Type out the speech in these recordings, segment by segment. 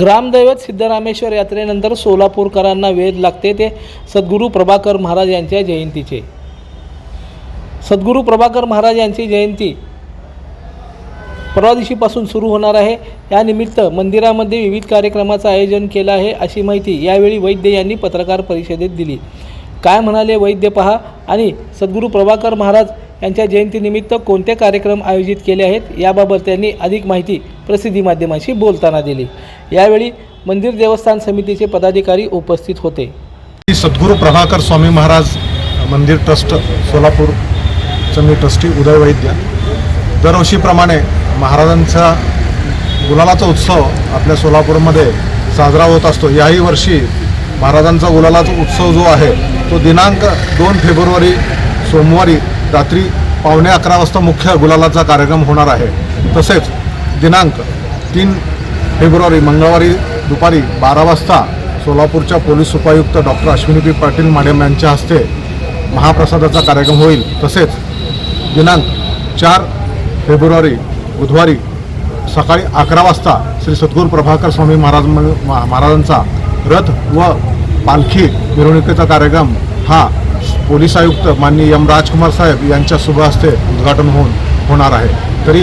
ग्रामदैवत सिद्धरामेश्वर यात्रेनंतर सोलापूरकरांना वेध लागते ते सद्गुरू प्रभाकर महाराज यांच्या जयंतीचे. सद्गुरू प्रभाकर महाराज यांची जयंती परवा दिवशीपासून सुरू होणार आहे. यानिमित्त मंदिरामध्ये विविध कार्यक्रमाचं आयोजन केलं आहे अशी माहिती यावेळी वैद्य यांनी पत्रकार परिषदेत दिली. काय म्हणाले वैद्य पहा आणि सद्गुरू प्रभाकर महाराज यांच्या जयंतीनिमित्त कोणते कार्यक्रम आयोजित केले आहेत याबाबत त्यांनी अधिक माहिती प्रसिद्धी माध्यमांशी बोलताना दिली. यावेळी मंदिर देवस्थान समितीचे पदाधिकारी उपस्थित होते. श्री सद्गुरू प्रभाकर स्वामी महाराज मंदिर ट्रस्ट सोलापूरचं मी ट्रस्टी उदय वैद्य. दरवर्षीप्रमाणे महाराजांचा गुलालाचा उत्सव आपल्या सोलापूरमध्ये साजरा होत असतो. याही वर्षी महाराजांचा गुलालाचा उत्सव जो आहे तो दिनांक दोन फेब्रुवारी सोमवारी रात्री पावणे अकरा वाजता मुख्य गुलालाचा कार्यक्रम होणार आहे. तसेच दिनांक तीन फेब्रुवारी मंगळवारी दुपारी बारा वाजता सोलापूरच्या पोलीस उपायुक्त doctor Ashwini P. Patil madam यांच्या हस्ते महाप्रसादाचा कार्यक्रम होईल. तसेच दिनांक चार फेब्रुवारी बुधवारी सकाळी अकरा वाजता श्री सद्गुरू प्रभाकर स्वामी महाराज महा- महाराजांचा रथ व पालखी मिरवणुकीचा कार्यक्रम हा पोलीस आयुक्त माननीय एम राजकुमार साहेब यांच्या शुभ हस्ते उद्घाटन होऊन होणार आहे. तरी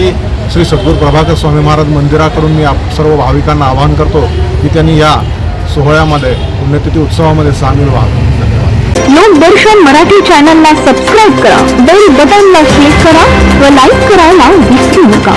श्री सद्गुरू प्रभाकर स्वामी महाराज मंदिराकडून मी आप सर्व भाविकांना आवाहन करतो की त्यांनी या सोहळ्यामध्ये पुण्यतिथी उत्सवामध्ये सामील व्हावं लोकदर्शन मराठी चॅनलला सबस्क्राईब करा बेल बटनला क्लिक करा व लाईक करायला विसरू नका.